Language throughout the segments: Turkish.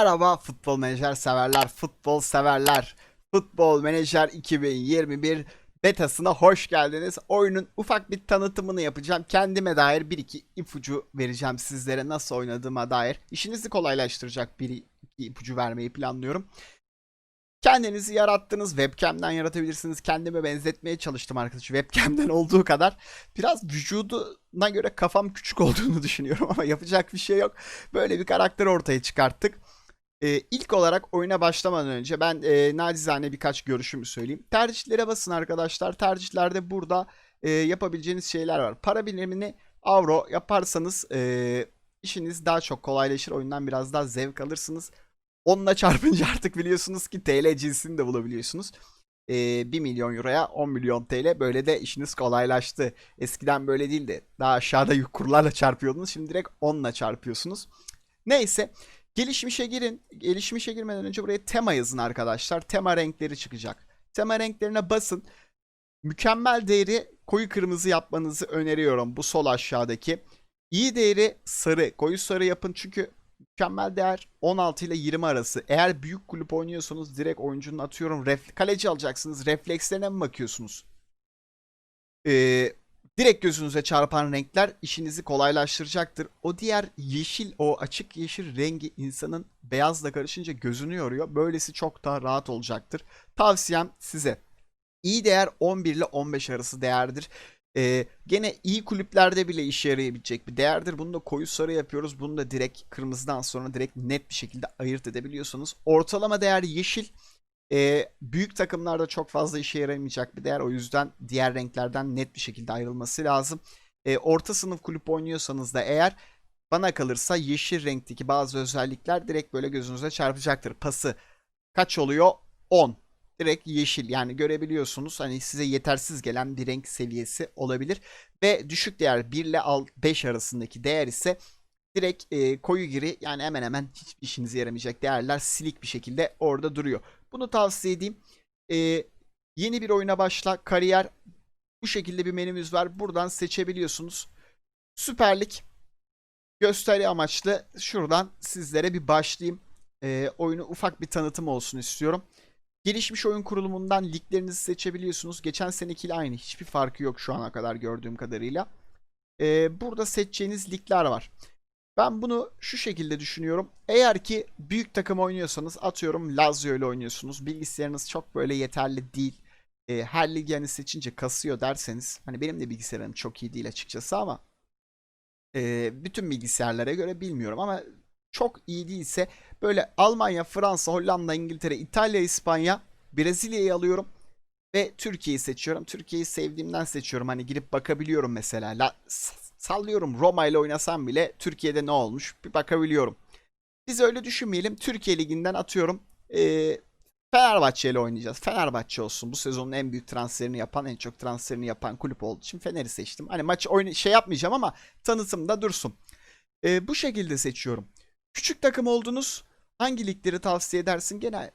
Merhaba futbol menajer severler, futbol severler. Futbol Menajer 2021 betasına hoş geldiniz. Oyunun ufak bir tanıtımını yapacağım. Kendime dair bir iki ipucu vereceğim sizlere nasıl oynadığıma dair. İşinizi kolaylaştıracak bir iki ipucu vermeyi planlıyorum. Kendinizi yarattınız. Webcam'den yaratabilirsiniz. Kendime benzetmeye çalıştım arkadaş. Webcam'den olduğu kadar. Biraz vücuduna göre kafam küçük olduğunu düşünüyorum ama yapacak bir şey yok. Böyle bir karakter ortaya çıkarttık. Ee, ilk olarak oyuna başlamadan önce ben e, nacizane birkaç görüşümü söyleyeyim. Tercihlere basın arkadaşlar. Tercihlerde burada e, yapabileceğiniz şeyler var. Para birimini avro yaparsanız e, işiniz daha çok kolaylaşır. Oyundan biraz daha zevk alırsınız. Onunla çarpınca artık biliyorsunuz ki TL cinsini de bulabiliyorsunuz. Ee, 1 milyon euroya 10 milyon TL böyle de işiniz kolaylaştı. Eskiden böyle değildi. Daha aşağıda kurlarla çarpıyordunuz. Şimdi direkt 10'la çarpıyorsunuz. Neyse. Gelişmişe girin. Gelişmişe girmeden önce buraya tema yazın arkadaşlar. Tema renkleri çıkacak. Tema renklerine basın. Mükemmel değeri koyu kırmızı yapmanızı öneriyorum. Bu sol aşağıdaki. İyi değeri sarı. Koyu sarı yapın çünkü mükemmel değer 16 ile 20 arası. Eğer büyük kulüp oynuyorsanız direkt oyuncunun atıyorum ref kaleci alacaksınız. Reflekslerine mi bakıyorsunuz? Ee, direkt gözünüze çarpan renkler işinizi kolaylaştıracaktır. O diğer yeşil, o açık yeşil rengi insanın beyazla karışınca gözünü yoruyor. Böylesi çok daha rahat olacaktır. Tavsiyem size. İyi değer 11 ile 15 arası değerdir. Ee, gene iyi kulüplerde bile işe yarayabilecek bir değerdir. Bunu da koyu sarı yapıyoruz. Bunu da direkt kırmızıdan sonra direkt net bir şekilde ayırt edebiliyorsunuz. Ortalama değer yeşil. Ee, büyük takımlarda çok fazla işe yaramayacak bir değer. O yüzden diğer renklerden net bir şekilde ayrılması lazım. Ee, orta sınıf kulüp oynuyorsanız da eğer bana kalırsa yeşil renkteki bazı özellikler direkt böyle gözünüze çarpacaktır. Pası kaç oluyor? 10 direkt yeşil yani görebiliyorsunuz hani size yetersiz gelen bir renk seviyesi olabilir ve düşük değer 1 ile 5 arasındaki değer ise direkt e, koyu gri yani hemen hemen hiçbir işinize yaramayacak değerler silik bir şekilde orada duruyor. Bunu tavsiye edeyim. E, yeni bir oyuna başla kariyer bu şekilde bir menümüz var buradan seçebiliyorsunuz. Süper Lig gösteri amaçlı şuradan sizlere bir başlayayım. E, oyunu ufak bir tanıtım olsun istiyorum. Gelişmiş oyun kurulumundan liglerinizi seçebiliyorsunuz. Geçen senekiyle aynı. Hiçbir farkı yok şu ana kadar gördüğüm kadarıyla. Ee, burada seçeceğiniz ligler var. Ben bunu şu şekilde düşünüyorum. Eğer ki büyük takım oynuyorsanız atıyorum Lazio ile oynuyorsunuz. Bilgisayarınız çok böyle yeterli değil. Ee, her ligi hani seçince kasıyor derseniz. Hani benim de bilgisayarım çok iyi değil açıkçası ama e, bütün bilgisayarlara göre bilmiyorum ama çok iyi değilse böyle Almanya, Fransa, Hollanda, İngiltere, İtalya, İspanya, Brezilya'yı alıyorum ve Türkiye'yi seçiyorum. Türkiye'yi sevdiğimden seçiyorum. Hani girip bakabiliyorum mesela. La, sallıyorum Roma ile oynasam bile Türkiye'de ne olmuş bir bakabiliyorum. Biz öyle düşünmeyelim. Türkiye Ligi'nden atıyorum. Ee, Fenerbahçe ile oynayacağız. Fenerbahçe olsun. Bu sezonun en büyük transferini yapan, en çok transferini yapan kulüp olduğu için Fener'i seçtim. Hani maç oyun şey yapmayacağım ama tanıtımda dursun. Ee, bu şekilde seçiyorum. Küçük takım oldunuz. Hangi ligleri tavsiye edersin? Gene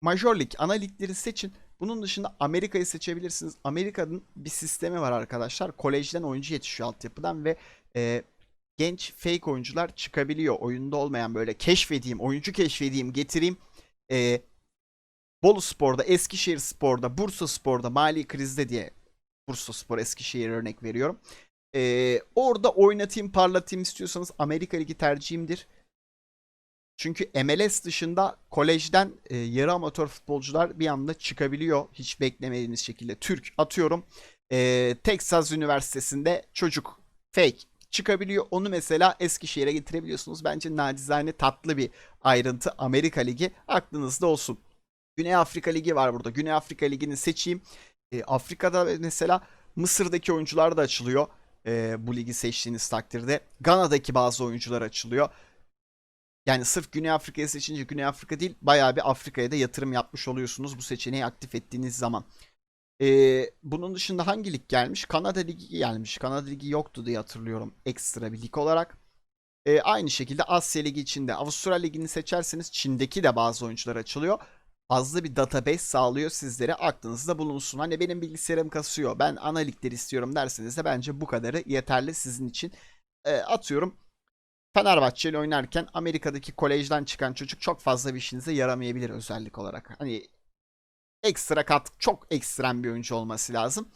Major Lig, ana ligleri seçin. Bunun dışında Amerika'yı seçebilirsiniz. Amerika'nın bir sistemi var arkadaşlar. Kolejden oyuncu yetişiyor altyapıdan ve e, genç fake oyuncular çıkabiliyor. Oyunda olmayan böyle keşfedeyim, oyuncu keşfedeyim, getireyim. E, Bolu Spor'da, Eskişehir Spor'da, Bursa Spor'da mali krizde diye Bursa Spor, Eskişehir örnek veriyorum. E, orada oynatayım, parlatayım istiyorsanız Amerika Ligi tercihimdir. Çünkü MLS dışında kolejden e, yarı amatör futbolcular bir anda çıkabiliyor. Hiç beklemediğiniz şekilde. Türk atıyorum. E, Texas Üniversitesi'nde çocuk fake çıkabiliyor. Onu mesela Eskişehir'e getirebiliyorsunuz. Bence nacizane tatlı bir ayrıntı Amerika Ligi. Aklınızda olsun. Güney Afrika Ligi var burada. Güney Afrika Ligi'ni seçeyim. E, Afrika'da mesela Mısır'daki oyuncular da açılıyor. E, bu ligi seçtiğiniz takdirde. Gana'daki bazı oyuncular açılıyor. Yani sırf Güney Afrika'yı seçince Güney Afrika değil bayağı bir Afrika'ya da yatırım yapmış oluyorsunuz bu seçeneği aktif ettiğiniz zaman. Ee, bunun dışında hangi lig gelmiş? Kanada Ligi gelmiş. Kanada Ligi yoktu diye hatırlıyorum ekstra bir lig olarak. Ee, aynı şekilde Asya Ligi içinde Avustralya Ligi'ni seçerseniz Çin'deki de bazı oyuncular açılıyor. Fazla bir database sağlıyor sizlere aklınızda bulunsun. Hani benim bilgisayarım kasıyor ben ana ligleri istiyorum derseniz de bence bu kadarı yeterli sizin için. Ee, atıyorum Fenerbahçe ile oynarken Amerika'daki kolejden çıkan çocuk çok fazla bir işinize yaramayabilir özellik olarak. Hani ekstra kat çok ekstrem bir oyuncu olması lazım.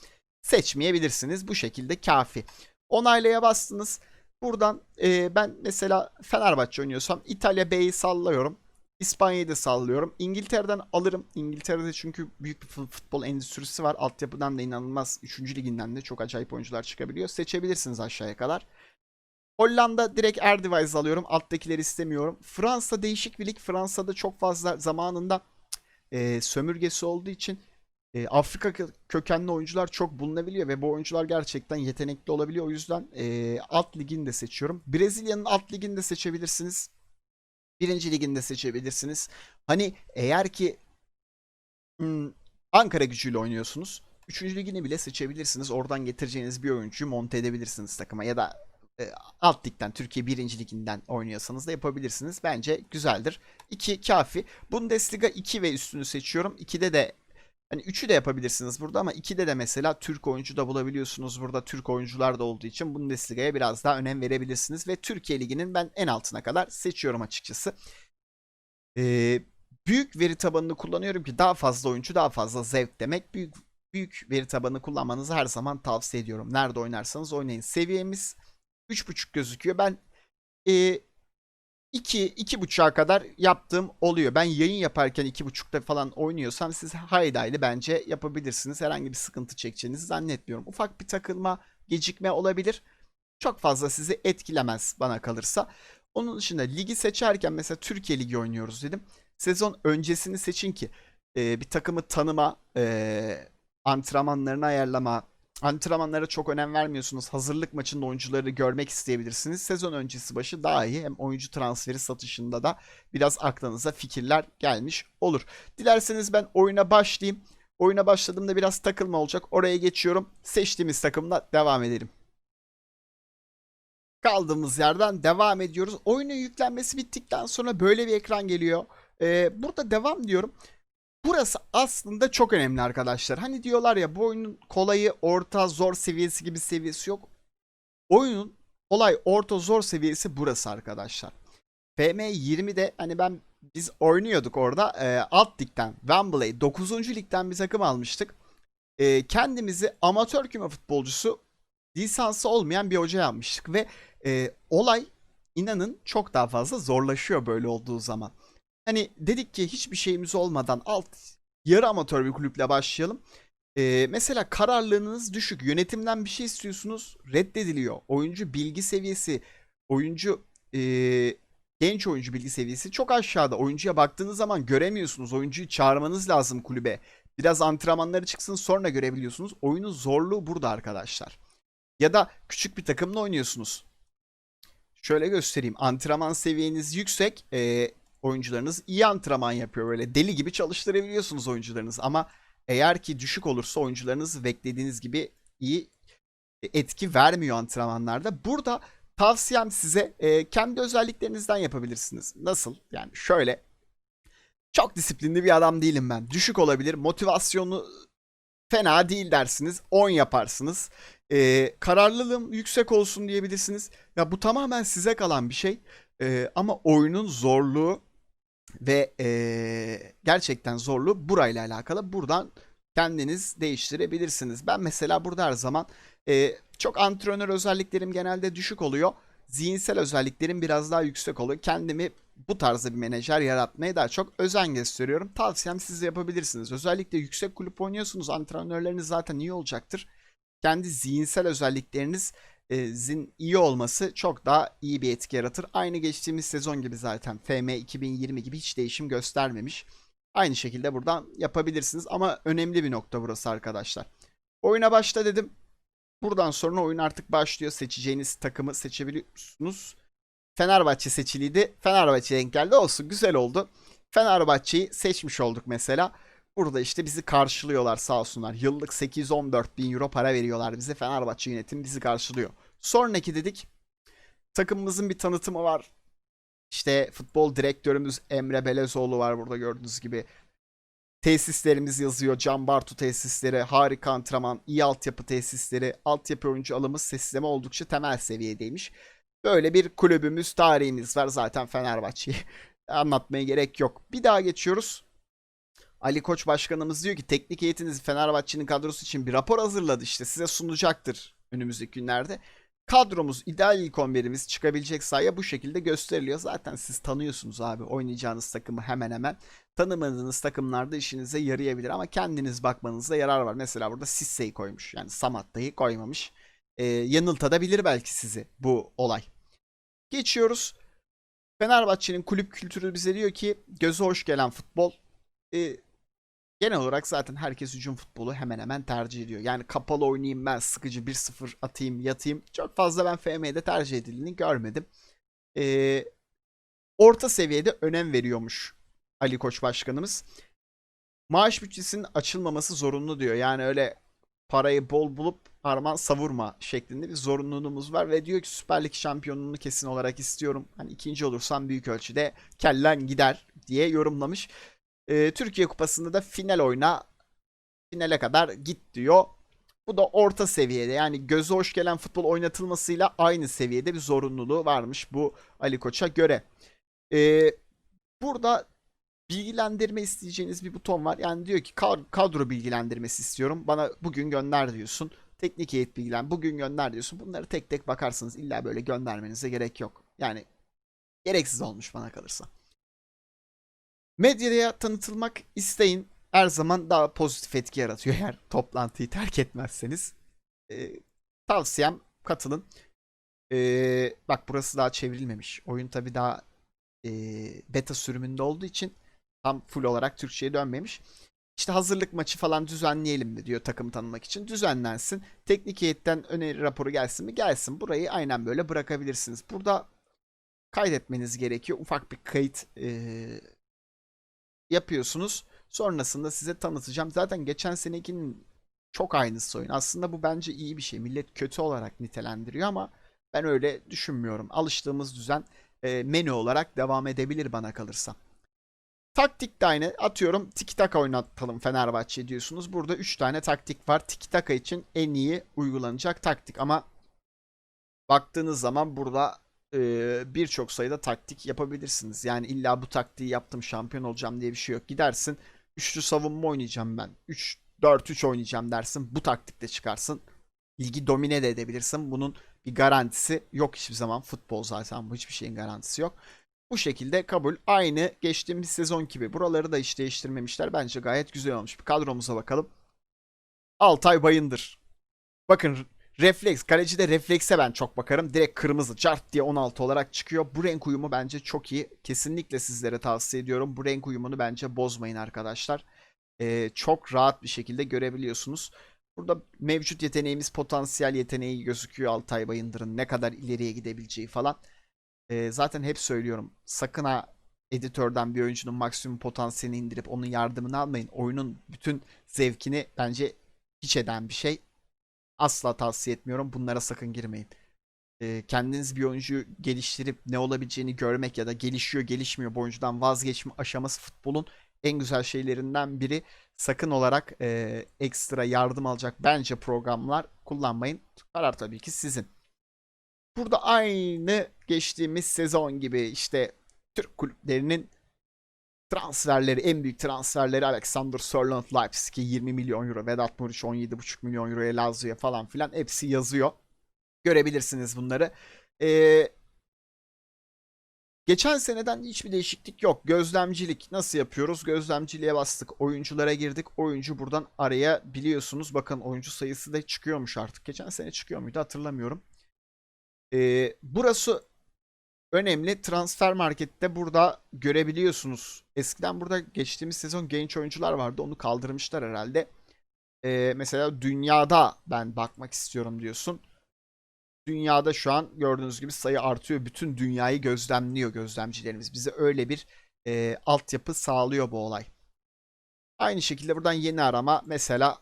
Seçmeyebilirsiniz. Bu şekilde kafi. Onaylaya bastınız. Buradan e, ben mesela Fenerbahçe oynuyorsam İtalya B'yi sallıyorum. İspanya'yı da sallıyorum. İngiltere'den alırım. İngiltere'de çünkü büyük bir fut- futbol endüstrisi var. Altyapıdan da inanılmaz 3. liginden de çok acayip oyuncular çıkabiliyor. Seçebilirsiniz aşağıya kadar. Hollanda direkt Erdevice alıyorum. Alttakileri istemiyorum. Fransa değişik bir lig. Fransa'da çok fazla zamanında e, sömürgesi olduğu için e, Afrika kö- kökenli oyuncular çok bulunabiliyor ve bu oyuncular gerçekten yetenekli olabiliyor. O yüzden e, alt ligini de seçiyorum. Brezilya'nın alt ligini de seçebilirsiniz. Birinci ligini de seçebilirsiniz. Hani eğer ki hmm, Ankara gücüyle oynuyorsunuz. Üçüncü ligini bile seçebilirsiniz. Oradan getireceğiniz bir oyuncuyu monte edebilirsiniz takıma. Ya da e, alt ligden, Türkiye birinci liginden oynuyorsanız da yapabilirsiniz. Bence güzeldir. 2 kafi. Bundesliga 2 ve üstünü seçiyorum. 2'de de Hani 3'ü de yapabilirsiniz burada ama 2'de de mesela Türk oyuncu da bulabiliyorsunuz. Burada Türk oyuncular da olduğu için Bundesliga'ya biraz daha önem verebilirsiniz. Ve Türkiye Ligi'nin ben en altına kadar seçiyorum açıkçası. Ee, büyük veri tabanını kullanıyorum ki daha fazla oyuncu daha fazla zevk demek. Büyük büyük veri tabanını kullanmanızı her zaman tavsiye ediyorum. Nerede oynarsanız oynayın. Seviyemiz 3.5 gözüküyor. Ben e, 2 2.5'a kadar yaptığım oluyor. Ben yayın yaparken 2.5'ta falan oynuyorsam siz haydaylı bence yapabilirsiniz. Herhangi bir sıkıntı çekeceğinizi zannetmiyorum. Ufak bir takılma, gecikme olabilir. Çok fazla sizi etkilemez bana kalırsa. Onun dışında ligi seçerken mesela Türkiye Ligi oynuyoruz dedim. Sezon öncesini seçin ki e, bir takımı tanıma, e, antrenmanlarını ayarlama, antrenmanlara çok önem vermiyorsunuz. Hazırlık maçında oyuncuları görmek isteyebilirsiniz. Sezon öncesi başı daha iyi. Hem oyuncu transferi satışında da biraz aklınıza fikirler gelmiş olur. Dilerseniz ben oyuna başlayayım. Oyuna başladığımda biraz takılma olacak. Oraya geçiyorum. Seçtiğimiz takımla devam edelim. Kaldığımız yerden devam ediyoruz. Oyunun yüklenmesi bittikten sonra böyle bir ekran geliyor. Ee, burada devam diyorum. Burası aslında çok önemli arkadaşlar. Hani diyorlar ya bu oyunun kolayı, orta, zor seviyesi gibi seviyesi yok. Oyunun kolay, orta, zor seviyesi burası arkadaşlar. FM20'de hani ben biz oynuyorduk orada e, alt ligden Wembley 9. ligden bir takım almıştık. E, kendimizi amatör küme futbolcusu lisansı olmayan bir hoca yapmıştık ve e, olay inanın çok daha fazla zorlaşıyor böyle olduğu zaman. Hani dedik ki hiçbir şeyimiz olmadan alt yarı amatör bir kulüple başlayalım. Ee, mesela kararlılığınız düşük. Yönetimden bir şey istiyorsunuz. Reddediliyor. Oyuncu bilgi seviyesi, oyuncu ee, genç oyuncu bilgi seviyesi çok aşağıda. Oyuncuya baktığınız zaman göremiyorsunuz. Oyuncuyu çağırmanız lazım kulübe. Biraz antrenmanları çıksın sonra görebiliyorsunuz. Oyunun zorluğu burada arkadaşlar. Ya da küçük bir takımla oynuyorsunuz. Şöyle göstereyim. Antrenman seviyeniz yüksek. ee, oyuncularınız iyi antrenman yapıyor. Böyle deli gibi çalıştırabiliyorsunuz oyuncularınız. Ama eğer ki düşük olursa oyuncularınız beklediğiniz gibi iyi etki vermiyor antrenmanlarda. Burada tavsiyem size e, kendi özelliklerinizden yapabilirsiniz. Nasıl? Yani şöyle. Çok disiplinli bir adam değilim ben. Düşük olabilir. Motivasyonu fena değil dersiniz. 10 yaparsınız. E, kararlılığım yüksek olsun diyebilirsiniz. Ya bu tamamen size kalan bir şey. E, ama oyunun zorluğu ve e, gerçekten zorluğu burayla alakalı. Buradan kendiniz değiştirebilirsiniz. Ben mesela burada her zaman e, çok antrenör özelliklerim genelde düşük oluyor. Zihinsel özelliklerim biraz daha yüksek oluyor. Kendimi bu tarzda bir menajer yaratmaya daha çok özen gösteriyorum. Tavsiyem siz de yapabilirsiniz. Özellikle yüksek kulüp oynuyorsunuz. Antrenörleriniz zaten iyi olacaktır. Kendi zihinsel özellikleriniz zin iyi olması çok daha iyi bir etki yaratır. Aynı geçtiğimiz sezon gibi zaten FM 2020 gibi hiç değişim göstermemiş. Aynı şekilde buradan yapabilirsiniz ama önemli bir nokta burası arkadaşlar. Oyuna başla dedim. Buradan sonra oyun artık başlıyor. Seçeceğiniz takımı seçebiliyorsunuz. Fenerbahçe seçiliydi. Fenerbahçe denk geldi. Olsun güzel oldu. Fenerbahçe'yi seçmiş olduk mesela. Burada işte bizi karşılıyorlar sağ olsunlar. Yıllık 8-14 bin euro para veriyorlar bize. Fenerbahçe yönetim bizi karşılıyor. Sonraki dedik. Takımımızın bir tanıtımı var. İşte futbol direktörümüz Emre Belezoğlu var burada gördüğünüz gibi. Tesislerimiz yazıyor. Can Bartu tesisleri, harika antrenman, iyi altyapı tesisleri, altyapı oyuncu alımı sistemi oldukça temel seviyedeymiş. Böyle bir kulübümüz, tarihimiz var zaten Fenerbahçe'yi. Anlatmaya gerek yok. Bir daha geçiyoruz. Ali Koç başkanımız diyor ki teknik heyetiniz Fenerbahçe'nin kadrosu için bir rapor hazırladı işte size sunacaktır önümüzdeki günlerde. Kadromuz, ideal ilk 11'imiz çıkabilecek sahaya bu şekilde gösteriliyor. Zaten siz tanıyorsunuz abi oynayacağınız takımı hemen hemen. Tanımadığınız takımlarda işinize yarayabilir ama kendiniz bakmanızda yarar var. Mesela burada Sisse'yi koymuş. Yani Samatta'yı koymamış. Ee, yanıltabilir belki sizi bu olay. Geçiyoruz. Fenerbahçe'nin kulüp kültürü bize diyor ki göze hoş gelen futbol. Ee, genel olarak zaten herkes hücum futbolu hemen hemen tercih ediyor. Yani kapalı oynayayım ben sıkıcı 1-0 atayım yatayım. Çok fazla ben FM'de tercih edildiğini görmedim. Ee, orta seviyede önem veriyormuş Ali Koç başkanımız. Maaş bütçesinin açılmaması zorunlu diyor. Yani öyle parayı bol bulup harman savurma şeklinde bir zorunluluğumuz var ve diyor ki Süper Lig şampiyonluğunu kesin olarak istiyorum. Hani ikinci olursam büyük ölçüde kellen gider diye yorumlamış. Ee, Türkiye Kupası'nda da final oyna finale kadar git diyor. Bu da orta seviyede yani göze hoş gelen futbol oynatılmasıyla aynı seviyede bir zorunluluğu varmış bu Ali Koç'a göre. Ee, burada bilgilendirme isteyeceğiniz bir buton var. Yani diyor ki kad- kadro bilgilendirmesi istiyorum. Bana bugün gönder diyorsun. Teknik heyet bilgilen bugün gönder diyorsun. Bunları tek tek bakarsınız. İlla böyle göndermenize gerek yok. Yani gereksiz olmuş bana kalırsa. Medyaya tanıtılmak isteyin. Her zaman daha pozitif etki yaratıyor eğer toplantıyı terk etmezseniz. Ee, tavsiyem katılın. Ee, bak burası daha çevrilmemiş. Oyun tabi daha e, beta sürümünde olduğu için tam full olarak Türkçe'ye dönmemiş. İşte hazırlık maçı falan düzenleyelim mi diyor takım tanımak için. Düzenlensin. Teknik heyetten öneri raporu gelsin mi? Gelsin. Burayı aynen böyle bırakabilirsiniz. Burada kaydetmeniz gerekiyor. Ufak bir kayıt e, yapıyorsunuz. Sonrasında size tanıtacağım. Zaten geçen senekinin çok aynısı oyun. Aslında bu bence iyi bir şey. Millet kötü olarak nitelendiriyor ama ben öyle düşünmüyorum. Alıştığımız düzen e, menü olarak devam edebilir bana kalırsa. Taktik de aynı. Atıyorum tiki taka oynatalım Fenerbahçe diyorsunuz. Burada 3 tane taktik var. Tiki taka için en iyi uygulanacak taktik ama baktığınız zaman burada e, birçok sayıda taktik yapabilirsiniz. Yani illa bu taktiği yaptım şampiyon olacağım diye bir şey yok. Gidersin üçlü savunma oynayacağım ben. 3 4-3 oynayacağım dersin. Bu taktikte çıkarsın. Ligi domine de edebilirsin. Bunun bir garantisi yok hiçbir zaman. Futbol zaten bu hiçbir şeyin garantisi yok. Bu şekilde kabul. Aynı geçtiğimiz sezon gibi. Buraları da hiç değiştirmemişler. Bence gayet güzel olmuş. Bir kadromuza bakalım. Altay Bayındır. Bakın refleks. Kalecide reflekse ben çok bakarım. Direkt kırmızı cart diye 16 olarak çıkıyor. Bu renk uyumu bence çok iyi. Kesinlikle sizlere tavsiye ediyorum. Bu renk uyumunu bence bozmayın arkadaşlar. Ee, çok rahat bir şekilde görebiliyorsunuz. Burada mevcut yeteneğimiz potansiyel yeteneği gözüküyor Altay Bayındır'ın ne kadar ileriye gidebileceği falan. Ee, zaten hep söylüyorum. Sakın ha editörden bir oyuncunun maksimum potansiyelini indirip onun yardımını almayın. Oyunun bütün zevkini bence hiç eden bir şey. Asla tavsiye etmiyorum. Bunlara sakın girmeyin. Ee, kendiniz bir oyuncuyu geliştirip ne olabileceğini görmek ya da gelişiyor gelişmiyor bu oyuncudan vazgeçme aşaması futbolun en güzel şeylerinden biri. Sakın olarak e, ekstra yardım alacak bence programlar kullanmayın. Karar tabii ki sizin. Burada aynı geçtiğimiz sezon gibi işte Türk kulüplerinin transferleri, en büyük transferleri Alexander Sörloth Leipzig'e 20 milyon euro, Vedat Muriç 17,5 milyon euroya Lazio'ya falan filan hepsi yazıyor. Görebilirsiniz bunları. Ee, geçen seneden hiçbir değişiklik yok. Gözlemcilik nasıl yapıyoruz? Gözlemciliğe bastık. Oyunculara girdik. Oyuncu buradan arayabiliyorsunuz. Bakın oyuncu sayısı da çıkıyormuş artık. Geçen sene çıkıyor muydu hatırlamıyorum. Ee, burası önemli. Transfer markette burada görebiliyorsunuz. Eskiden burada geçtiğimiz sezon genç oyuncular vardı. Onu kaldırmışlar herhalde. Ee, mesela dünyada ben bakmak istiyorum diyorsun. Dünyada şu an gördüğünüz gibi sayı artıyor. Bütün dünyayı gözlemliyor gözlemcilerimiz. Bize öyle bir e, altyapı sağlıyor bu olay. Aynı şekilde buradan yeni arama mesela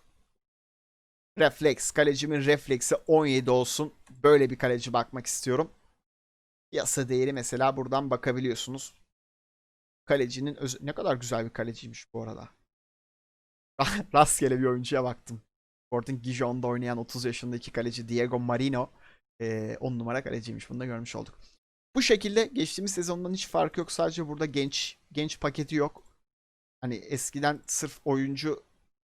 refleks. Kalecimin refleksi 17 olsun. Böyle bir kaleci bakmak istiyorum. Yasa değeri mesela buradan bakabiliyorsunuz. Kalecinin öz- ne kadar güzel bir kaleciymiş bu arada. Rastgele bir oyuncuya baktım. Sporting Gijon'da oynayan 30 yaşındaki kaleci Diego Marino. 10 numara kaleciymiş. Bunu da görmüş olduk. Bu şekilde geçtiğimiz sezondan hiç farkı yok. Sadece burada genç genç paketi yok. Hani eskiden sırf oyuncu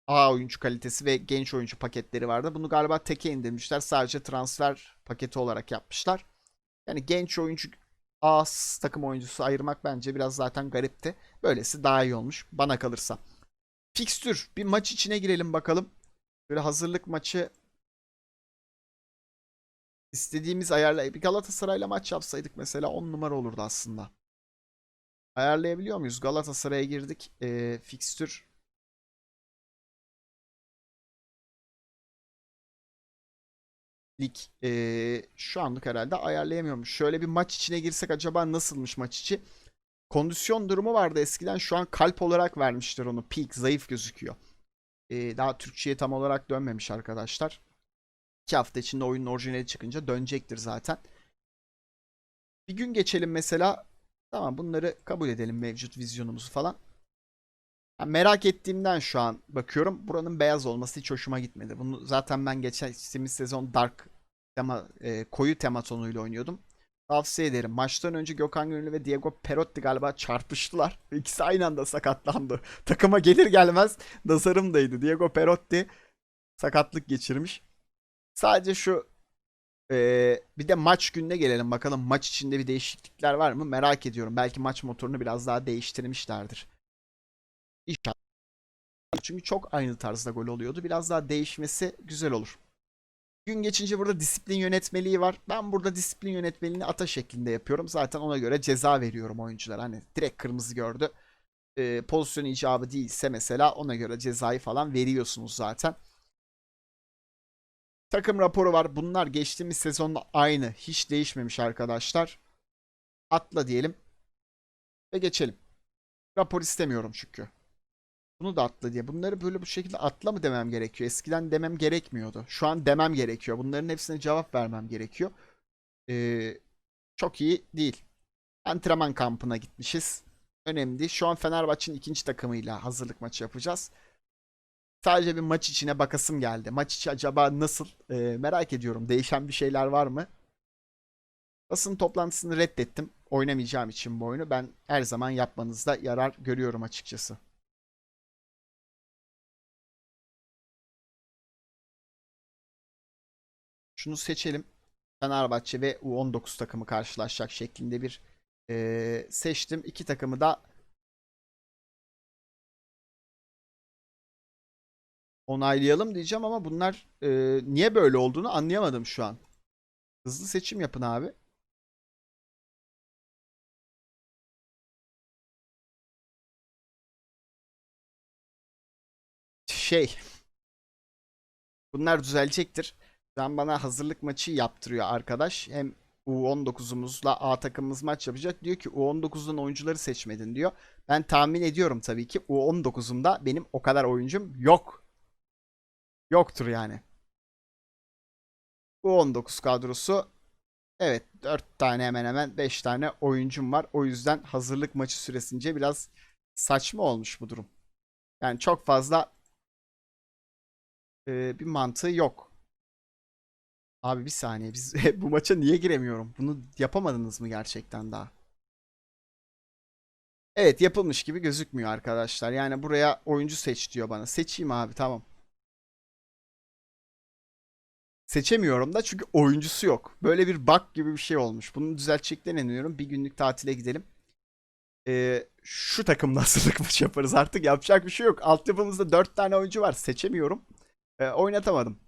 A oyuncu kalitesi ve genç oyuncu paketleri vardı. Bunu galiba teke indirmişler. Sadece transfer paketi olarak yapmışlar. Yani genç oyuncu A takım oyuncusu ayırmak bence biraz zaten garipti. Böylesi daha iyi olmuş bana kalırsa. Fikstür bir maç içine girelim bakalım. Böyle hazırlık maçı istediğimiz ayarla bir Galatasaray'la maç yapsaydık mesela 10 numara olurdu aslında. Ayarlayabiliyor muyuz? Galatasaray'a girdik. Ee, fikstür lig ee, şu anlık herhalde ayarlayamıyormuş. Şöyle bir maç içine girsek acaba nasılmış maç içi? Kondisyon durumu vardı eskiden. Şu an kalp olarak vermişler onu. Peak zayıf gözüküyor. Ee, daha Türkçe'ye tam olarak dönmemiş arkadaşlar. 2 hafta içinde oyunun orijinali çıkınca dönecektir zaten. Bir gün geçelim mesela. Tamam bunları kabul edelim mevcut vizyonumuzu falan. Ya merak ettiğimden şu an bakıyorum. Buranın beyaz olması hiç hoşuma gitmedi. Bunu zaten ben geçtiğimiz sezon Dark tema, e, koyu tema tonuyla oynuyordum. Tavsiye ederim. Maçtan önce Gökhan Gönüllü ve Diego Perotti galiba çarpıştılar. İkisi aynı anda sakatlandı. Takıma gelir gelmez nazarımdaydı. Diego Perotti sakatlık geçirmiş. Sadece şu ee, bir de maç gününe gelelim bakalım maç içinde bir değişiklikler var mı merak ediyorum. Belki maç motorunu biraz daha değiştirmişlerdir. İnşallah. Çünkü çok aynı tarzda gol oluyordu. Biraz daha değişmesi güzel olur. Gün geçince burada disiplin yönetmeliği var. Ben burada disiplin yönetmeliğini ata şeklinde yapıyorum. Zaten ona göre ceza veriyorum oyuncular. Hani direkt kırmızı gördü. Ee, pozisyon icabı değilse mesela ona göre cezayı falan veriyorsunuz zaten. Takım raporu var. Bunlar geçtiğimiz sezonla aynı. Hiç değişmemiş arkadaşlar. Atla diyelim. Ve geçelim. Rapor istemiyorum çünkü. Bunu da atla diye. Bunları böyle bu şekilde atla mı demem gerekiyor? Eskiden demem gerekmiyordu. Şu an demem gerekiyor. Bunların hepsine cevap vermem gerekiyor. Ee, çok iyi değil. Antrenman kampına gitmişiz. Önemli. Şu an Fenerbahçe'nin ikinci takımıyla hazırlık maçı yapacağız. Sadece bir maç içine bakasım geldi. Maç içi acaba nasıl? Ee, merak ediyorum. Değişen bir şeyler var mı? Basın toplantısını reddettim. Oynamayacağım için bu oyunu. Ben her zaman yapmanızda yarar görüyorum açıkçası. Şunu seçelim. Fenerbahçe ve U19 takımı karşılaşacak şeklinde bir ee, seçtim. İki takımı da onaylayalım diyeceğim ama bunlar e, niye böyle olduğunu anlayamadım şu an. Hızlı seçim yapın abi. Şey. Bunlar düzelecektir. Ben bana hazırlık maçı yaptırıyor arkadaş. Hem U19'umuzla A takımımız maç yapacak. Diyor ki U19'dan oyuncuları seçmedin diyor. Ben tahmin ediyorum tabii ki U19'umda benim o kadar oyuncum yok. Yoktur yani. U19 kadrosu evet 4 tane hemen hemen 5 tane oyuncum var. O yüzden hazırlık maçı süresince biraz saçma olmuş bu durum. Yani çok fazla e, bir mantığı yok. Abi bir saniye biz bu maça niye giremiyorum? Bunu yapamadınız mı gerçekten daha? Evet yapılmış gibi gözükmüyor arkadaşlar. Yani buraya oyuncu seç diyor bana. Seçeyim abi tamam. Seçemiyorum da çünkü oyuncusu yok. Böyle bir bug gibi bir şey olmuş. Bunu düzelteceklerine inanıyorum. Bir günlük tatile gidelim. Ee, şu takımla hazırlık maçı yaparız artık. Yapacak bir şey yok. Altyapımızda 4 tane oyuncu var. Seçemiyorum. Ee, oynatamadım.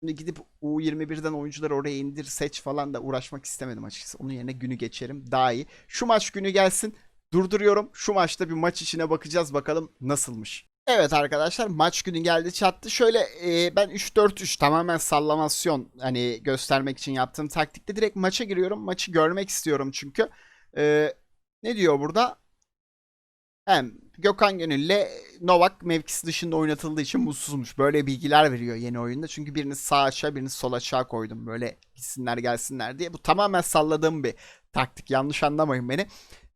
Şimdi gidip U21'den oyuncuları oraya indir seç falan da uğraşmak istemedim açıkçası. Onun yerine günü geçerim daha iyi. Şu maç günü gelsin. Durduruyorum. Şu maçta bir maç içine bakacağız bakalım nasılmış. Evet arkadaşlar maç günü geldi çattı. Şöyle e, ben 3-4-3 tamamen sallamasyon hani göstermek için yaptığım taktikte direkt maça giriyorum. Maçı görmek istiyorum çünkü. E, ne diyor burada? Hem Gökhan Gönül'le Novak mevkisi dışında oynatıldığı için mutsuzmuş. Böyle bilgiler veriyor yeni oyunda. Çünkü birini sağ aşağı birini sol aşağı koydum. Böyle gitsinler gelsinler diye. Bu tamamen salladığım bir taktik. Yanlış anlamayın beni.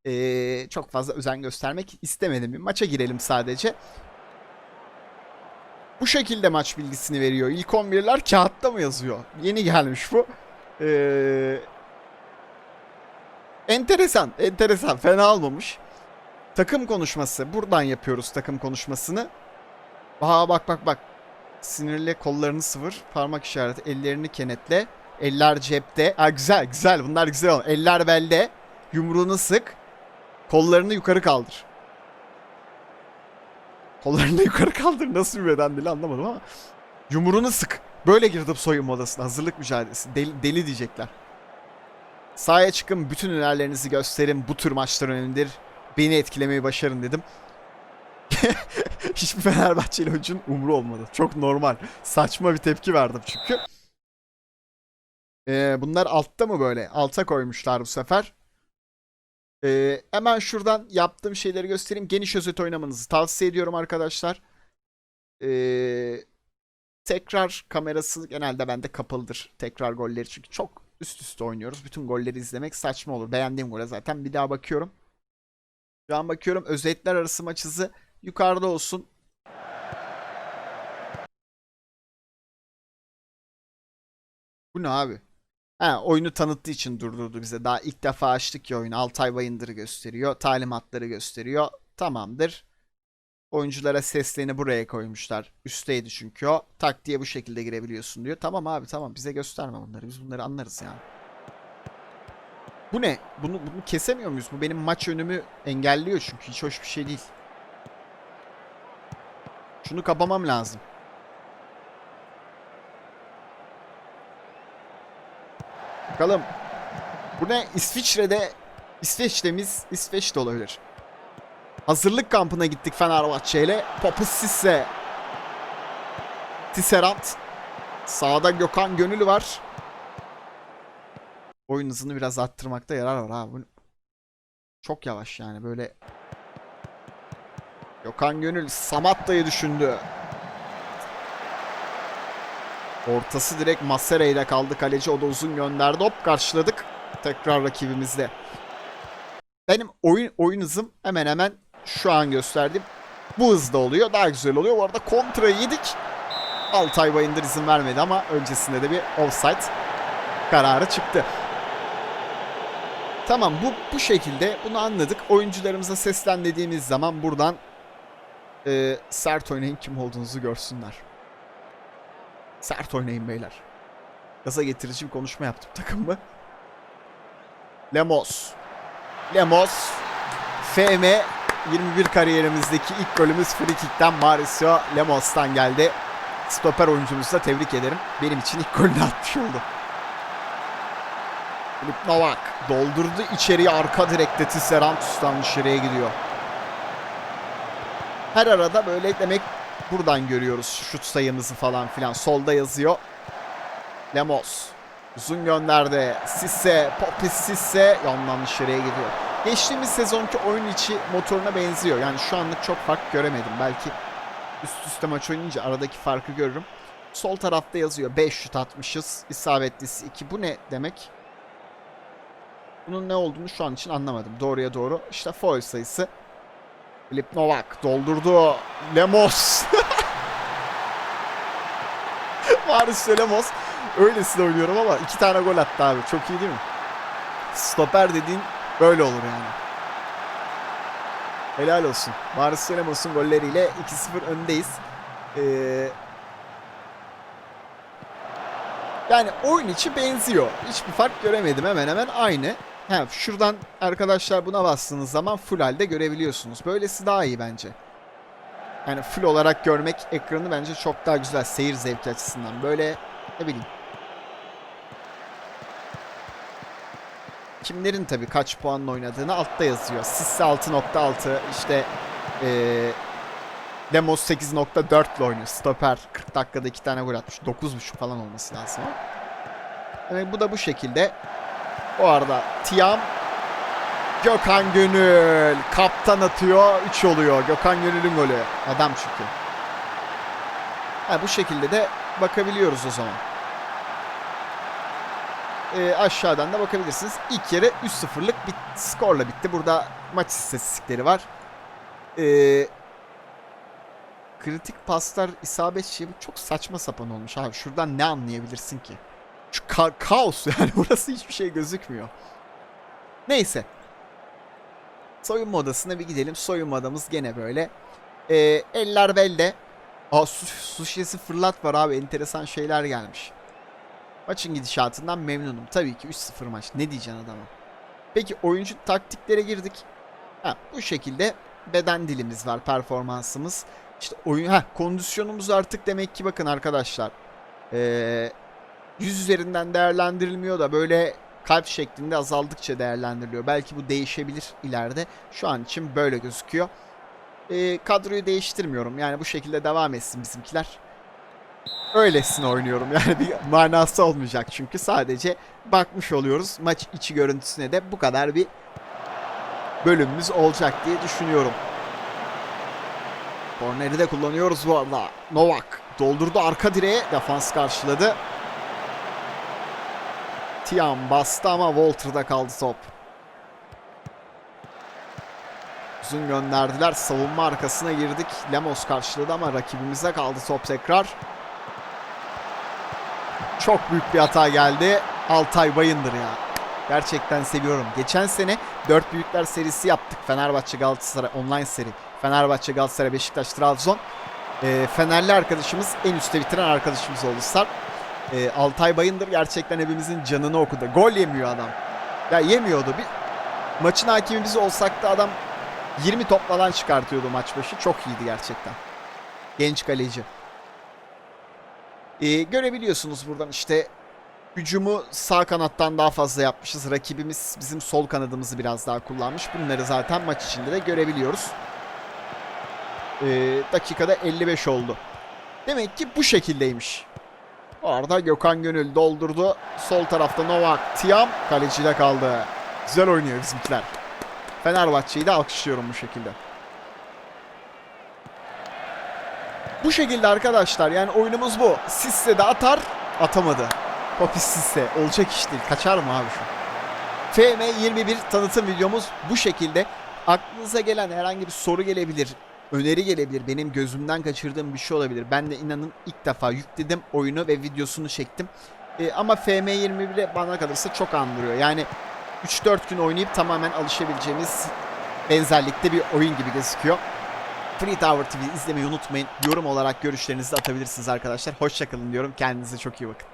Ee, çok fazla özen göstermek istemedim. Bir maça girelim sadece. Bu şekilde maç bilgisini veriyor. İlk 11'ler kağıtta mı yazıyor? Yeni gelmiş bu. Ee, enteresan, enteresan. Fena olmamış. Takım konuşması. Buradan yapıyoruz takım konuşmasını. Aa bak bak bak. Sinirli kollarını sıvır. Parmak işareti. Ellerini kenetle. Eller cepte. Ha güzel güzel. Bunlar güzel oldu. Eller belde. Yumruğunu sık. Kollarını yukarı kaldır. Kollarını yukarı kaldır. Nasıl bir beden dili anlamadım ama. Yumruğunu sık. Böyle girdim soyunma odasına. Hazırlık mücadelesi. Deli, deli diyecekler. Sahaya çıkın. Bütün hünerlerinizi gösterin. Bu tür maçlar önemlidir. Beni etkilemeyi başarın dedim. Hiçbir Fenerbahçeli oyuncunun umru olmadı. Çok normal. Saçma bir tepki verdim çünkü. Ee, bunlar altta mı böyle? Alta koymuşlar bu sefer. Ee, hemen şuradan yaptığım şeyleri göstereyim. Geniş özet oynamanızı tavsiye ediyorum arkadaşlar. Ee, tekrar kamerası genelde bende kapalıdır. Tekrar golleri çünkü çok üst üste oynuyoruz. Bütün golleri izlemek saçma olur. Beğendiğim gole zaten bir daha bakıyorum. Şu an bakıyorum özetler arası maç hızı yukarıda olsun. Bu ne abi? Ha, oyunu tanıttığı için durdurdu bize. Daha ilk defa açtık ya oyunu. Altay Bayındır'ı gösteriyor. Talimatları gösteriyor. Tamamdır. Oyunculara seslerini buraya koymuşlar. Üstteydi çünkü o. Tak diye bu şekilde girebiliyorsun diyor. Tamam abi tamam bize gösterme bunları. Biz bunları anlarız yani. Bu ne? Bunu, bunu kesemiyor muyuz? Bu benim maç önümü engelliyor çünkü. Hiç hoş bir şey değil. Şunu kapamam lazım. Bakalım. Bu ne? İsviçre'de İsveç'temiz İsveç'te olabilir. Hazırlık kampına gittik Fenerbahçe ile. Popus Sisse. Tisserand. Sağda Gökhan Gönül var. Oyun hızını biraz arttırmakta yarar var abi. Çok yavaş yani böyle. Gökhan Gönül Samatta'yı düşündü. Ortası direkt Masere ile kaldı kaleci. O da uzun gönderdi. Hop karşıladık. Tekrar rakibimizde. Benim oyun oyun hızım hemen hemen şu an gösterdim. Bu hızda oluyor. Daha güzel oluyor. Bu arada kontra yedik. Altay Bayındır izin vermedi ama öncesinde de bir offside kararı çıktı. Tamam bu bu şekilde bunu anladık. Oyuncularımıza seslen dediğimiz zaman buradan e, sert oynayın kim olduğunuzu görsünler. Sert oynayın beyler. Gaza getirici bir konuşma yaptım takımı. Lemos. Lemos. FM 21 kariyerimizdeki ilk golümüz free kick'ten Mauricio Lemos'tan geldi. Stoper oyuncumuzu da tebrik ederim. Benim için ilk golünü atmış oldu. Filip Novak doldurdu içeriye arka direkte Tisserandus'tan dışarıya gidiyor. Her arada böyle demek buradan görüyoruz şut sayımızı falan filan. Solda yazıyor. Lemos. Uzun gönderdi. Sisse, Popis Sisse yandan dışarıya gidiyor. Geçtiğimiz sezonki oyun içi motoruna benziyor. Yani şu anlık çok fark göremedim. Belki üst üste maç oynayınca aradaki farkı görürüm. Sol tarafta yazıyor 5 şut atmışız. İsabetlisi 2. Bu ne demek? Bunun ne olduğunu şu an için anlamadım. Doğruya doğru. İşte foul sayısı. Filip Novak doldurdu. Lemos. Mauricio Lemos. Öylesine oynuyorum ama iki tane gol attı abi. Çok iyi değil mi? Stoper dediğin böyle olur yani. Helal olsun. Mauricio Lemos'un golleriyle 2-0 öndeyiz. Ee, yani oyun içi benziyor. Hiçbir fark göremedim. Hemen hemen aynı. Ha, şuradan arkadaşlar buna bastığınız zaman full halde görebiliyorsunuz. Böylesi daha iyi bence. Yani full olarak görmek ekranı bence çok daha güzel seyir zevki açısından. Böyle ne bileyim. Kimlerin tabii kaç puanla oynadığını altta yazıyor. Sisse 6.6 işte ee, Lemos 8.4 ile oynuyor. Stoper 40 dakikada 2 tane gol atmış. 9.5 falan olması lazım. Yani bu da bu şekilde. O arada Tiam Gökhan Gönül kaptan atıyor 3 oluyor. Gökhan Gönül'ün golü. Adam çünkü. Ha, bu şekilde de bakabiliyoruz o zaman. Ee, aşağıdan da bakabilirsiniz. İlk yarı 3-0'lık bir skorla bitti. Burada maç istatistikleri var. Ee, kritik paslar isabet şey bu çok saçma sapan olmuş abi. Şuradan ne anlayabilirsin ki? Şu ka- kaos yani burası hiçbir şey gözükmüyor. Neyse. Soyunma odasına bir gidelim. Soyunma odamız gene böyle. Ee, eller belde. Aa su, su fırlat var abi. Enteresan şeyler gelmiş. Maçın gidişatından memnunum. Tabii ki 3-0 maç. Ne diyeceksin adama? Peki oyuncu taktiklere girdik. Ha, bu şekilde beden dilimiz var, performansımız. İşte oyun, ha kondisyonumuz artık demek ki bakın arkadaşlar. Ee, 100 üzerinden değerlendirilmiyor da böyle kalp şeklinde azaldıkça değerlendiriliyor. Belki bu değişebilir ileride. Şu an için böyle gözüküyor. Ee, kadroyu değiştirmiyorum. Yani bu şekilde devam etsin bizimkiler. Öylesine oynuyorum. Yani bir manası olmayacak çünkü sadece bakmış oluyoruz. Maç içi görüntüsüne de bu kadar bir bölümümüz olacak diye düşünüyorum. Korneri de kullanıyoruz bu arada. Novak doldurdu arka direğe. Defans karşıladı. Tiam bastı ama Walter'da kaldı top. Uzun gönderdiler. Savunma arkasına girdik. Lemos karşıladı ama rakibimize kaldı top tekrar. Çok büyük bir hata geldi. Altay Bayındır ya. Gerçekten seviyorum. Geçen sene 4 büyükler serisi yaptık. Fenerbahçe Galatasaray online seri. Fenerbahçe Galatasaray Beşiktaş Trabzon. Ee, Fenerli arkadaşımız en üstte bitiren arkadaşımız oldu Sarp. Ee, Altay Bayındır gerçekten hepimizin canını okudu. Gol yemiyor adam. Ya yemiyordu. Bir maçın hakimi biz olsak da adam 20 top falan çıkartıyordu maç başı. Çok iyiydi gerçekten. Genç kaleci. Ee, görebiliyorsunuz buradan işte hücumu sağ kanattan daha fazla yapmışız. Rakibimiz bizim sol kanadımızı biraz daha kullanmış. Bunları zaten maç içinde de görebiliyoruz. Ee, dakikada 55 oldu. Demek ki bu şekildeymiş. Orada Gökhan Gönül doldurdu. Sol tarafta Novak. Tiam kaleciyle kaldı. Güzel oynuyor bizimkiler. Fenerbahçe'yi de alkışlıyorum bu şekilde. Bu şekilde arkadaşlar yani oyunumuz bu. Sisse de atar atamadı. Popis Sisse olacak iş değil. Kaçar mı abi şu? FM21 tanıtım videomuz bu şekilde. Aklınıza gelen herhangi bir soru gelebilir. Öneri gelebilir. Benim gözümden kaçırdığım bir şey olabilir. Ben de inanın ilk defa yükledim oyunu ve videosunu çektim. Ee, ama FM21'e bana kalırsa çok andırıyor. Yani 3-4 gün oynayıp tamamen alışabileceğimiz benzerlikte bir oyun gibi gözüküyor. Free Tower TV izlemeyi unutmayın. Yorum olarak görüşlerinizi atabilirsiniz arkadaşlar. Hoşçakalın diyorum. Kendinize çok iyi bakın.